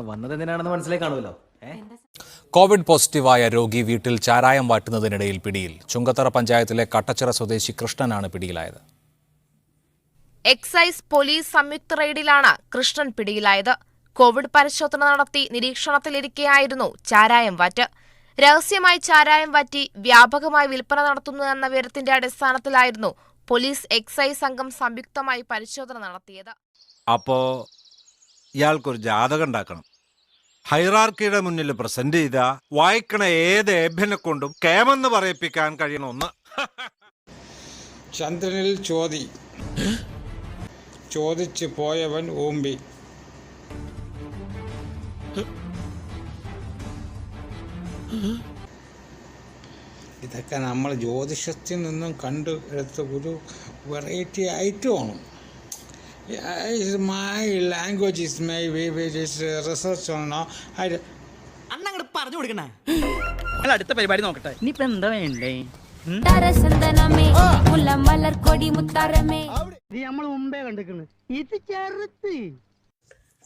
വന്നത് എന്തിനാണെന്ന് മനസ്സിലായി കാണുമല്ലോ. കോവിഡ് പോസിറ്റീവായ രോഗി വീട്ടിൽ ചാരായം വാട്ടുന്നതിനിടയിൽ പിടിയിൽ. ചുങ്കത്തറ പഞ്ചായത്തിലെ കട്ടച്ചിറ സ്വദേശി കൃഷ്ണനാണ് പിടിയിലായത്. എക്സൈസ് പോലീസ് സംയുക്ത റെയ്ഡിലാണ് കൃഷ്ണൻ പിടിയിലായത്. കോവിഡ് പരിശോധന നടത്തി നിരീക്ഷണത്തിലിരിക്കെയായിരുന്നു ചാരായം വാറ്റ്. രഹസ്യമായി ചാരായം വാറ്റി വ്യാപകമായി വിൽപ്പന നടത്തുന്നു എന്ന വിവരത്തിന്റെ അടിസ്ഥാനത്തിലായിരുന്നു പോലീസ് എക്സൈസ് സംഘം സംയുക്തമായി പരിശോധന നടത്തിയത്. അപ്പോ ഇയാൾക്കൊരു ജാതകം ഉണ്ടാക്കണം. ഹൈറാർക്കിയുടെ മുന്നിൽ പ്രസന്റ് ചെയ്ത വായിക്കണ ഏത് ഏഭ്യനെ കൊണ്ടും കേമെന്ന് പറയിപ്പിക്കാൻ കഴിയണ ഒന്ന്. ചന്ദ്രനിൽ ചോതി ചോദിച്ച് പോയവൻ ഓമ്പി ഇതൊക്കെ നമ്മൾ ജ്യോതിഷത്തിൽ നിന്നും കണ്ടു എടുത്ത ഒരു വെറൈറ്റി ഐറ്റമാണ് my language is my research ആണോ അങ്ങോട്ട് പറഞ്ഞു കൊടുക്കണേ. ഞങ്ങൾ അടുത്ത പരിപാടി നോക്കട്ടെ. ഇനിയിപ്പോ എന്താ വേണ്ടേ? ഇത് നമ്മൾ മുമ്പേ കണ്ടിരിക്കുന്നു ഇത് ചെറുത്ത്.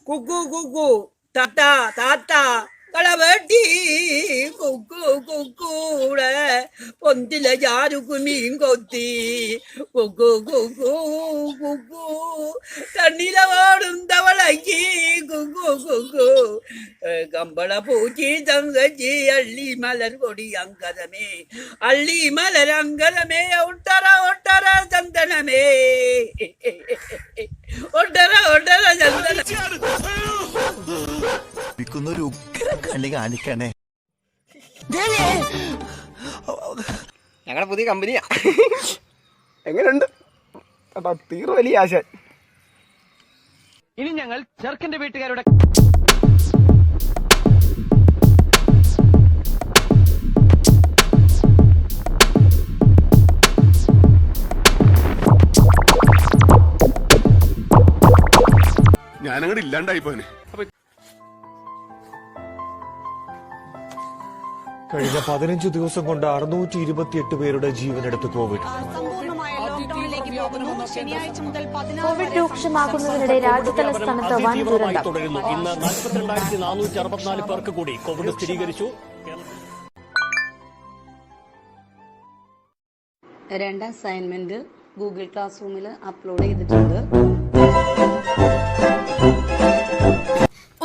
കുക്കു കുക്കു താത്ത താത്ത കളവെട്ടി കുക്കു കുക്കൂടെ പൊന്തിലെ ചാരുക്കു മീൻ കൊത്തി. കുക്കു കുക്കു കുക്കു തണ്ണില ഓടും തവളക്കി കുക്കു കുക്കു കമ്പള പൂച്ചി തങ്കച്ചി അള്ളി മലർ കൊടി അങ്കതമേ അള്ളി മലർ അങ്കതമേ ഒട്ടറ ഒട്ടറ ചന്ദനമേ. ഒട്ടറ ഒട്ടറ ചന്ദന ഒരു ഉഗ്രം കണ്ണി കാണിക്കണേ. ഞങ്ങളുടെ പുതിയ കമ്പനിയാ. എങ്ങനെയുണ്ട്? കേട്ടോ തീർ വലിയ ആശ ഇനി ഞങ്ങൾ ചെറുക്കന്റെ വീട്ടുകാരുടെ ഞാനങ്ങോട്ട് ഇല്ലാണ്ടായി പോനെ. കഴിഞ്ഞ പതിനഞ്ച് ദിവസം കൊണ്ട് അറുന്നൂറ്റി ഇരുപത്തിയെട്ട് പേരുടെ ജീവനെടുത്ത് കോവിഡ്. കോവിഡ് രൂക്ഷമാകുന്നതിനിടെ രാജ്യതലസ്ഥാനത്ത് വൻ ദുരന്തം. ഇന്ന് നാൽപ്പത്തിരണ്ടായിരത്തി നാനൂറ്റി അറുപത്തിനാല് പേർക്ക് കൂടി കോവിഡ് സ്ഥിരീകരിച്ചു. രണ്ട് അസൈൻമെന്റ് ഗൂഗിൾ ക്ലാസ് റൂമിൽ അപ്ലോഡ് ചെയ്തിട്ടുണ്ട്.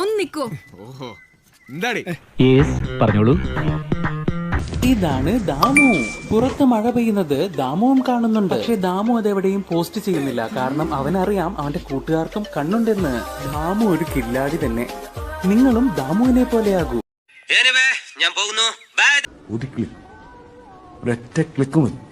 ഒന്നിക്കോ പറഞ്ഞോളൂ. ഇതാണ് ദാമു. പുറത്ത് മഴ പെയ്യുന്നത് ദാമുവും കാണുന്നുണ്ട്. പക്ഷെ ദാമു അതെവിടെയും പോസ്റ്റ് ചെയ്യുന്നില്ല. കാരണം അവനറിയാം അവന്റെ കൂട്ടുകാർക്കും കണ്ണുണ്ടെന്ന്. ദാമു ഒരു കില്ലാടി തന്നെ. നിങ്ങളും ദാമുവിനെ പോലെയാകൂ. ഞാൻ പോകുന്നു. ഒരു ക്ലിക്ക് ഒരൊറ്റ ക്ലിക്ക് മതി.